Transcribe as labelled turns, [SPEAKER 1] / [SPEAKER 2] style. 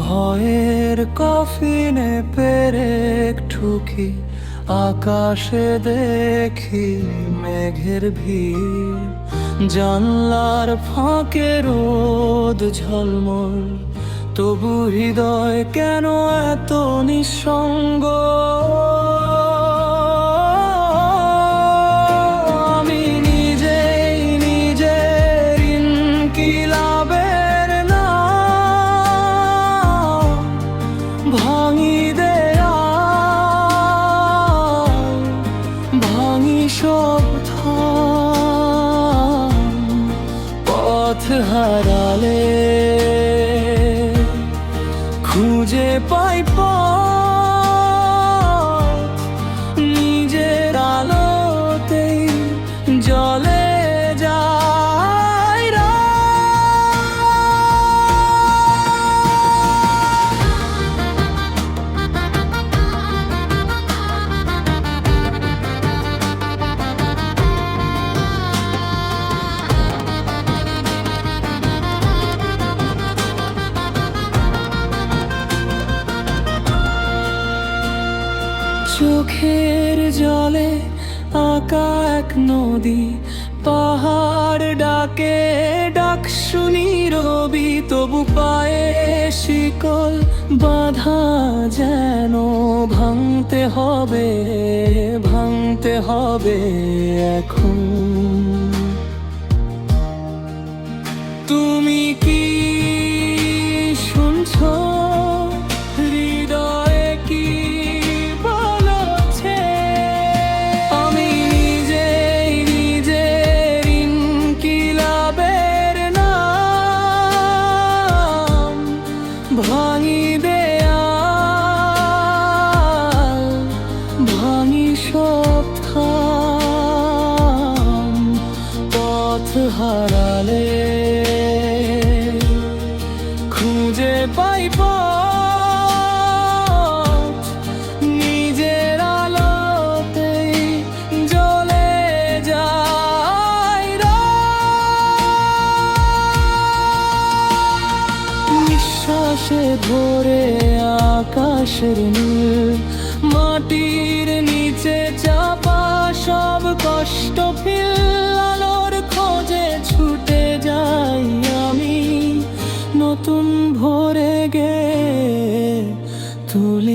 [SPEAKER 1] ভয়ের কফিনে পেরেক ঠুকি, আকাশে দেখি মেঘের ভিড়। জানলার ফাঁকে রোদ ঝলমল, তবু হৃদয় কেন এত নিঃসঙ্গ? হারালে খুঁজে পাই পথ চোখের জলে আঁকা এক নদী, পাহাড় ডাকে, ডাক শুনি রবি, তবু পায়ে শিকল বাধা যেন ভাঙতে হবে ভাঙতে হবে এখন। ভাঙি দেয়া ভাঙি সব হারালে খুঁজে পাই আকাশে ধরে আকাশের মাটির নিচে চাপা সব কষ্ট ফিল। আলোর খোঁজে ছুটে যাই আমি। নতুন ভরে গে, তুল